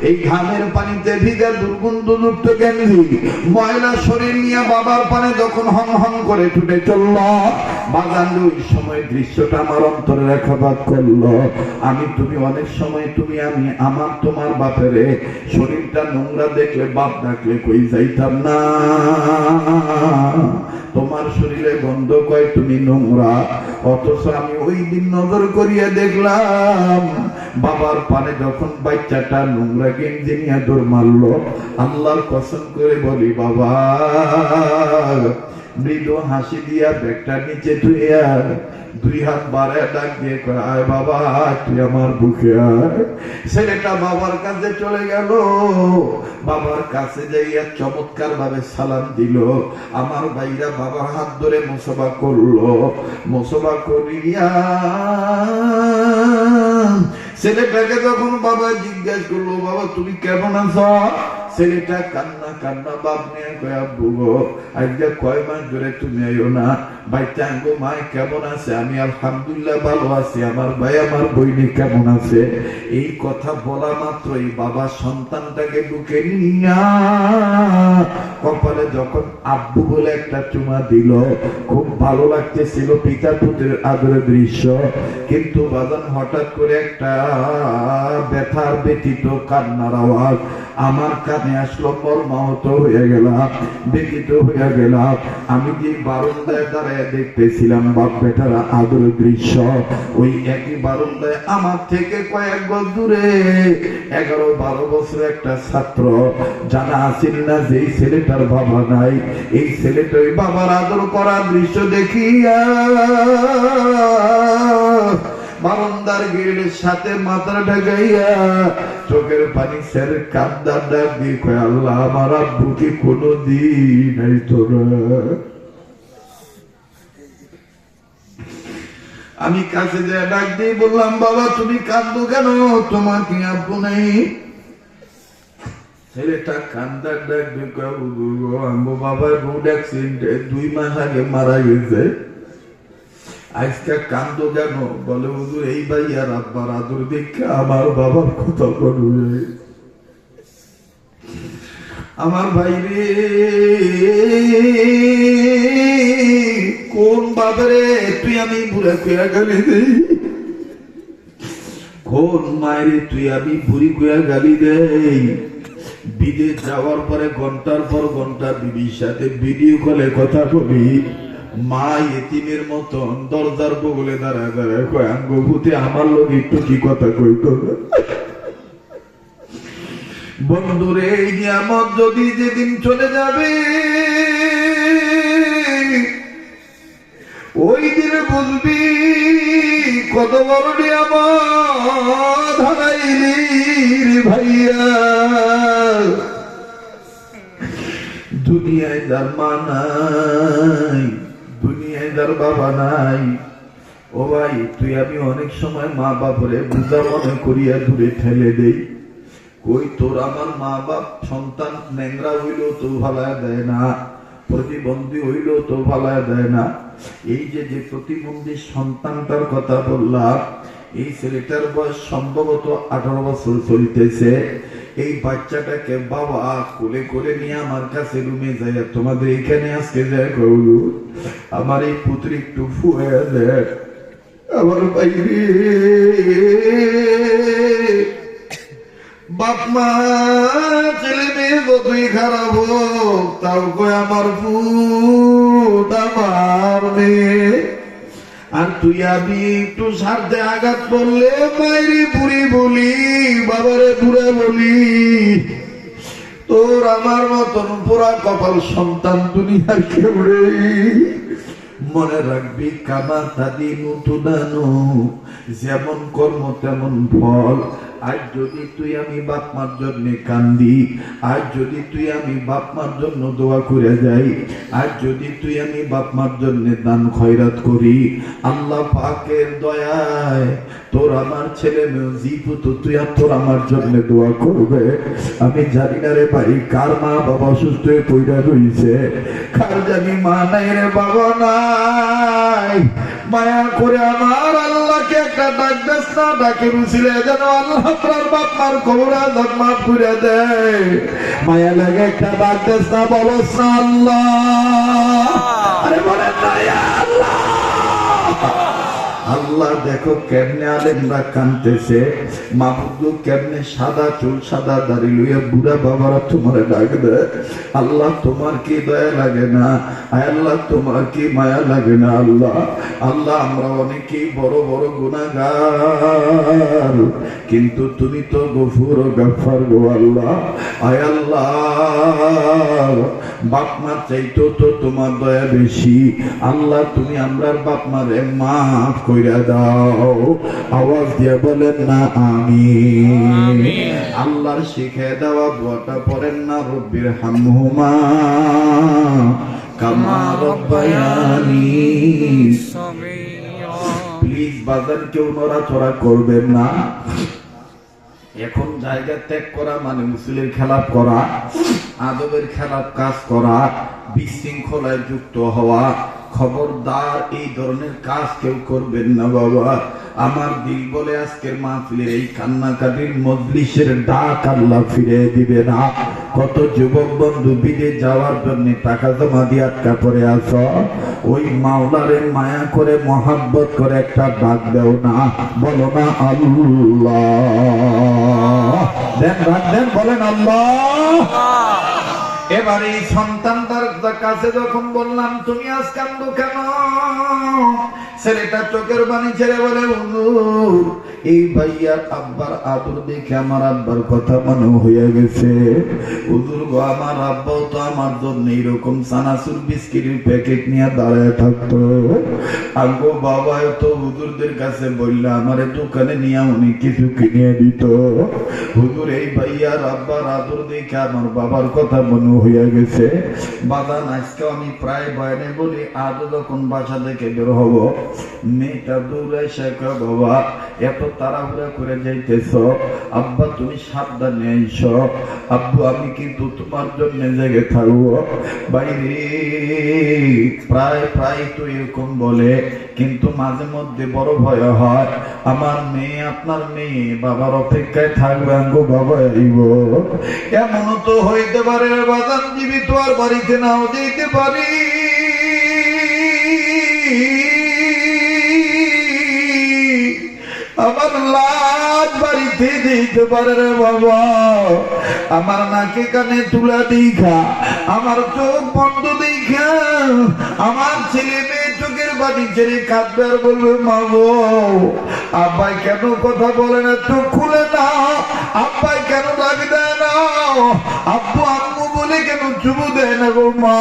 এই ঘামের পানিতে ভিজা দুর্গন্ধযুক্ত গেঞ্জি ময়লা শরীর নিয়ে বাবার পানে যখন হং হং করে ছুটে চলল বাগান ওই সময় দৃশ্যটা আমার অন্তরে রেখাপাত করল। আমি তুমি অনেক সময় তুমি, আমি, আমার, তোমার বাপেরে শরীরটা নোংরা দেখলে, বাপ ডাকলে কই যাইতাম না? তোমার শরীরে গন্ধ কয়, তুমি নোংরা। অথচ আমি ওই দিন নজর করিয়া দেখলাম, বাবার পানে যখন বাচ্চাটা নোংরা গেঞ্জি নিয়ে দৌড় মারলো, আল্লাহর কসম করে বলি, বাবা মৃদু হাসি দিয়া ব্যাগটা নিচে ধুইয়া দুই হাত বাড়ায় ডাক দিয়ে কয়, আয় বাবা, তুই আমার বুকে ছেলেটা বাবার কাছে চলে গেল। বাবার কাছে যাইয়া চমৎকার ভাবে সালাম দিল। আমার ভাইরা বাবার হাত ধরে মোসবা করল। মোসবা করিয়া ছেলেটাকে যখন বাবা জিজ্ঞাসা করল, বাবা, তুমি কেমন আছো? ছেলেটা কান্না কান্না বাপ নিয়ে কয়া বুগো আজকে কয় মাস ধরে তুমি আইও না বাইটা আঙ্গো মায় কেমন আছে? আমি আলহামদুলিল্লাহ ভালো আছি, আমার ভাই, আমার বইনি কেমন আছে? এই কথা বলা মাত্রই বাবা সন্তানটাকে বুকে নিয়া কপালে যখন আব্বু বলে একটা চুমা দিল, খুব ভালো লাগতেছিল পিতা পুত্রের আদরের দৃশ্য। কিন্তু বাজান হঠাৎ করে একটা ব্যথার ব্যতীত কান্নার আওয়াজ আমার কানে আসলো মর্মাহত হয়ে গেলাম ব্যতীত হয়ে গেলাম আমি যে বারন্দায় দাঁড়ায় দেখতেছিলাম, বাপ বেটার আদরের দৃশ্য? ওই একই বারন্দায় আমার থেকে কয়েক গজ দূরে। এগারো বারো বছর একটা ছাত্র, জানা আসিল না যে এই ছেলেটার বাবা নাই। এই ছেলেটা ওই বাবার আদর করা দৃশ্য দেখিয়া বারান্দার গেটের সাথে মাথা ঢাকাইয়া চোখের পানি স্যার কান্দার ডাক দিয়ে কয় আল্লাহ আমার আব্বুকে কোনো দিন নাই তোরা আমি কাছে যে ডাক দিয়ে বললাম বাবা তুমি কান্দো কেন? তোমার কি আব্বু নাই? ছেলেটা কান্দার ডাক দিয়ে কয়, "হুজুর, আম্মু বাবার রোড অ্যাক্সিডেন্টে দুই মাস আগে মারা গেছে। আজকে কান্দ কেন? বলে, হুজুর, এই ভাইয়ার আব্বার আদর দেখে আমার বাবার করবে আমার ভাই রে, কোন বাবারে তুই আমি বুড়া কুয়া গালি দেই। কোন মায়েরে তুই আমি বুড়ি কুয়া গালি দেই। বিদেশ যাওয়ার পরে ঘণ্টার পর ঘণ্টা বিবির সাথে ভিডিও কলে কথা বলি। মা এতিমের মতন দরজার বগলে দাঁড়ায় দাঁড়ায় কয় আঙ্গভূতে আমার লোক একটু কি কথা কইত বন্ধুরে, এই নিয়ামত যদি যেদিন চলে যাবে, ওই দিনে বুঝবি কত বড় নিয়ামত হারাইলি ভাইয়া। দুনিয়ায় যার মা নাই দুনিয়ায় যার বাবা নাই। ও ভাই, তুই আমি অনেক সময় মা বাপরে বুঝা মনে করিয়া দূরে ঠেলে দেই। কই তোর আমার মা বাপ সন্তান ন্যাংরা হইলেও তো ভালায় দেয় না, প্রতিবন্ধী হইলেও তো ভালায় দেয় না। এই যে যে প্রতিবন্ধী সন্তানটার কথা বললাম, এই ছেলেটার বয়স সম্ভবত আঠারো বছর চলতেছে। এই বাচ্চাটাকে বাবা, কোলে করে নিয়ে আমার কাছে রুমে যায় তোমাদের এখানে আজকে যায় গৌরু আমার এই পুত্র একটু ফুয়ে দেয় আমার বাইরে বাপ মা, ছেলে মেয়ে যতই খারাপ হোক তাও কয় আমার ফুট আমার মেয়ে। আর তুই আমি একটু সারতে আঘাত পড়লে বাইরে বুড়ি বলি, বাবারে বুড়া বলি তোর আমার মতন পুরা কপাল সন্তান দুনিয়ার কেউ। মনে রাখবি কামা তাদি নতুন যেমন কর্ম তেমন ফল আজ যদি তুই আমি বাপ মার জন্য কান্দি, আজ যদি তুই আমি বাপ মার জন্য দোয়া করে যাই, আজ যদি তুই আমি বাপ মার জন্য দান খয়রাত করি, আল্লাহ পাকের দয়ায় তোর আমার ছেলে মেয়ে জীবত তুই আর তোর আমার জন্য দোয়া করবে। আমি জানি না রে ভাই, কার মা বাবা অসুস্থ হয়ে পইরা রইছে কার জানি মা নাই রে বাবা নাই? মায়া করে আমার আল্লাহকে একটা ডাক দেস না, ডাকে রুছিলে যেন আল্লাহ আপনার বাপ মার কবর মাফ করে দেয়। মায়া লাগে একটা ডাক দেস না আল্লাহ আরে বলেন আল্লাহ। আল্লাহ দেখো কেমনে আলেমরা কানতেছে। মাহবুদু কেমনে সাদা চুল, সাদা দাড়ি লইয়া বুড়া বাবারা তোমার ডাকবে। আল্লাহ তোমার কি দয়া লাগে না? আল্লাহ, তোমার কি মায়া লাগে না আল্লাহ? আল্লাহ, আমরা অনেকেই বড় বড় গুণাগার কিন্তু তুমি তো গফুর গাফার গো আল্লাহ। আয় আল্লাহ, বাপ মা চাইতো তো তোমার দয়া বেশি। আল্লাহ, তুমি আমরার বাপ মারে মাফ কইরা দাও আওয়াজ দিয়ে বলেন না আমি আল্লাহর শিখে দেওয়া দোয়াটা পড়েন না রব্বির হামহুমা। কামা রব্বায়ানি প্লিজ বাজার কেউ নড়াচড়া করবেন না। এখন জায়গা ত্যাগ করা মানে মুসলিমের খেলাপ করা আদবের খেলাপ কাজ করা বিশৃঙ্খলায় যুক্ত হওয়া খবরদার এই ধরনের কাজ কেউ করবেন না বাবা। আমার দিল বলে আজকের মাহফিলের এই কান্নাকাটির মজলিসের ডাক আল্লাহ ফিরে দিবে না। কত যুবক বন্ধু বিদেশ যাওয়ার জন্য টাকা জমা দিয়ে আটকা পড়ে আস ওই মাওলারে মায়া করে মহাব্বত করে একটা ডাক দেও না। বলো না আল্লাহ। দেন ডাক দেন বলেন আল্লাহ। এবার এই সন্তানটার কাছে যখন বললাম, তুমি আজ কান্দ কেন? ছেলেটা চোখের বাণী ছেড়ে বলে এই ভাইয়ার আব্বার আদর দেখে আমার আব্বার কথা মনে হয়ে গেছে। হুজুর গো, আমার আব্বাও তো আমার জন্য এইরকম সানাসুর বিস্কিটের প্যাকেট নিয়ে দাঁড়ায় বাবা তো হুজুরদের কাছে আমারে দোকানে নিয়ে অনেক কিছু কিনে দিত। হুজুর, এই ভাইয়ার আব্বার আদর দেখে আমার বাবার কথা মনে হয়ে গেছে। বাদান আজকে আমি প্রায় বয়ানে বলি আজও যখন বাসা থেকে বের হব, মেয়েটা দৌড়ে শেখ বাবা, এত তাড়াহুড়া করে যাইতেছ। আব্বা, তুমি সাবধানে আইস। আব্বু, আমি কিন্তু তোমার জন্য জেগে থাকব। বাইরে, প্রায় প্রায় তো এরকম বলে, কিন্তু মাঝে মধ্যে বড় ভয় হয়। আমার মেয়ে, আপনার মেয়ে, বাবার অপেক্ষায় থাকবে, আঙ্গো বাবা এমনও তো হইতে পারে বাদাম জীবিত আর বাড়িতে নাও যেতে পারি আমার লাজ বাড়িতে দিতে পারে রে বাবা। আমার নাকে কানে তুলা দেখা আমার চোখ বন্ধ দেখা আমার ছেলে মেয়ে চোখের বাড়ি ছেড়ে কাঁদবে আর বলবে, মা গো, আব্বাই কেন কথা বলে না? চোখ খুলে না। আব্বাই কেন ডাক দেয় না? চুবু দেয় না গো মা।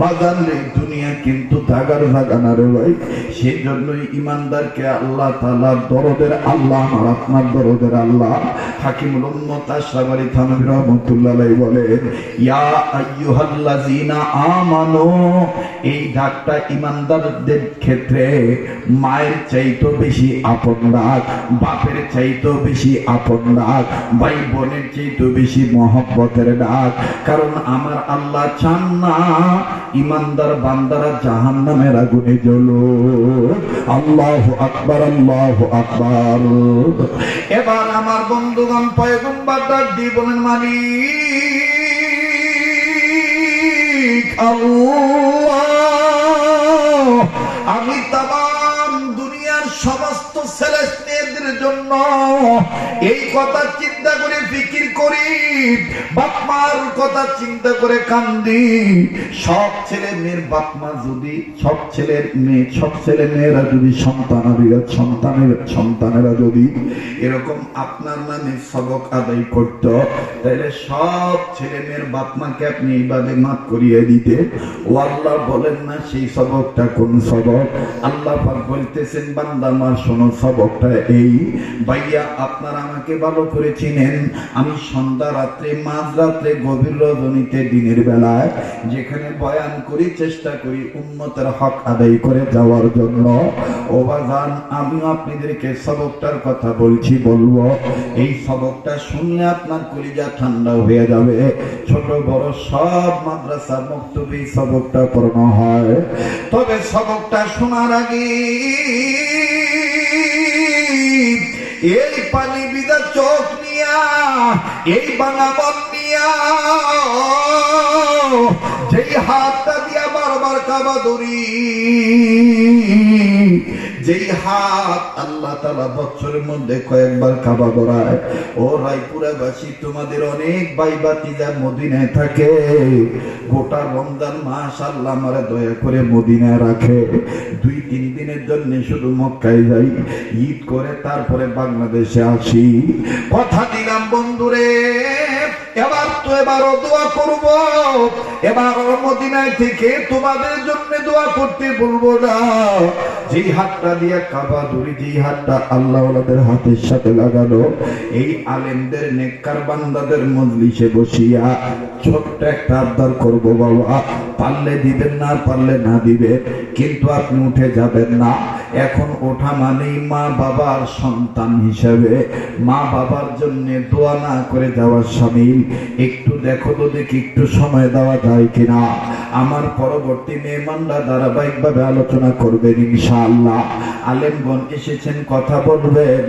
বাজার নেই দুনিয়া কিন্তু থাকার থাকা না রে ভাই সেই জন্যই ইমানদারকে আল্লাহ তালা দরদের আল্লাহ, আমার আপনার দরদের আল্লাহ। হাকিমুল উম্মত আলী থানভী রহমতুল্লাহ বলেন, ইয়া এই ডাকটা ইমানদারদের ক্ষেত্রে মায়ের চাইতো বেশি আপন বাপের চাইতো বেশি আপন ডাক, ভাই বোনের চাইতো বেশি মহব্বতের ডাক। কারণ আমার আল্লাহ চান না ইমানদার বান্দারা জাহান নামের আগুনে জ্বলো। আল্লাহ আকবার আল্লাহ আকবার। এবার আমার বন্ধুগণ পয়গম্বর ডাক দিয়ে বলেন আল্লাহ। আমি তাম দুনিয়ার সমস্ত ছেলে মেয়েদের জন্য এই কথা চিন্তা করে করি বাপমার কথা চিন্তা করে কান্দি। সব ছেলে মেয়ের বাপমা যদি, সব ছেলের মেয়ে, সব ছেলে মেয়েরা যদি সন্তানাদিরা সন্তানের, সন্তানেরা যদি এরকম আপনার নামে সবক আদায় করত, তাহলে সব ছেলে মেয়ের বাপমাকে আপনি এইভাবে মাফ করিয়ে দিতে। ও আল্লাহ বলেন না সেই সবকটা কোন সবক। আল্লাহ পাক বলতেছেন, বান্দা, আমার শোনো, সবকটা এই। ভাইয়া, আপনারা আমাকে ভালো করে চিনেন। আমি সন্ধ্যা রাত রাত্রে মাঝরাত্রে গভীর রজনীতে দিনের বেলায়, যেখানে বয়ান করি, চেষ্টা করি উন্নতের হক আদায় করে যাওয়ার জন্য। ও বাজান আমি আপনাদেরকে সবকটার কথা বলছি, বলব। এই সবকটা শুনলে আপনার কলিজা ঠান্ডা হয়ে যাবে। ছোট, বড় সব মাদ্রাসা মক্তবে সবকটা পড়ানো হয়। তবে সবকটা শোনার আগে এই পানি বিদা চোখ নিয়া এই বাঙামন নিয়া। যেই হাতটা দিয়া বারবার কাবা দড়ি যেই হাত আল্লাহ তালা বছরের মধ্যে কয়েকবার কাবা বড়ায় ও রায়পুরাবাসী, তোমাদের অনেক ভাই বাতিজা মদিনায় থাকে। গোটা রমজান মাস আল্লাহ আমারে দয়া করে মদিনায় রাখে। দুই, তিন দিনের জন্য শুধু মক্কায় যাই, ঈদ করে তারপরে বাংলাদেশে আসি। কথা দিলাম বন্ধুরে। এবারও দোয়া করব। এবার মদিনায় থেকে তোমাদের জন্য দোয়া করতে বলব না। যেই হাতটা দিয়ে কাবা ধরি যেই হাতটা আল্লাহ ওনাদের হাতের সাথে লাগানো এই আলেমদের, নেককার বান্দাদের মজলিসে বসিয়া ছোট্ট একটা আবদার করব, বাবা। পারলে দিবেন না, পারলে না দিবেন, কিন্তু আপনি উঠে যাবেন না। এখন ওঠা মানেই মা বাবার সন্তান হিসেবে। মা বাবার জন্য দোয়া না করে যাওয়ার সামিল। একটু দেখো তো দেখি একটু সময় দেওয়া যায় কিনা। আমার পরবর্তী মেহমানরা ধারাবাহিকভাবে আলোচনা করবেন ইনশাআল্লাহ। আলেমগণ এসেছেন, কথা বলবেন।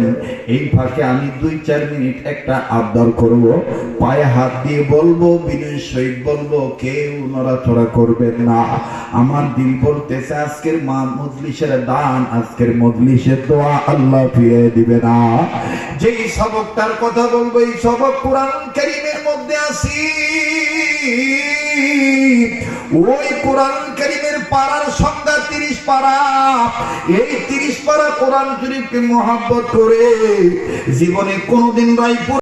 এই ফাঁকে আমি দুই চার মিনিট একটা আবদার করব। পায়ে হাত দিয়ে বলব, বিনয় সহিত বলব, কেউ নড়াচড়া করবেন না। আমার দিল বলতেছে, আজকের মা মজলিসের দান, আজকের মজলিসের দোয়া আল্লাহ ফিরে দিবে না। যেই সবক তার কথা বলব, এই সবক কোরআন কারিমের মধ্যে আসি ওই কোরআন করিমের পাড়ার সংখ্যা তিরিশ পাড়া। এই তিরিশ পাড়া কোরআন শরীফকে মহাব্বত করে জীবনে কোনোদিন রায়পুর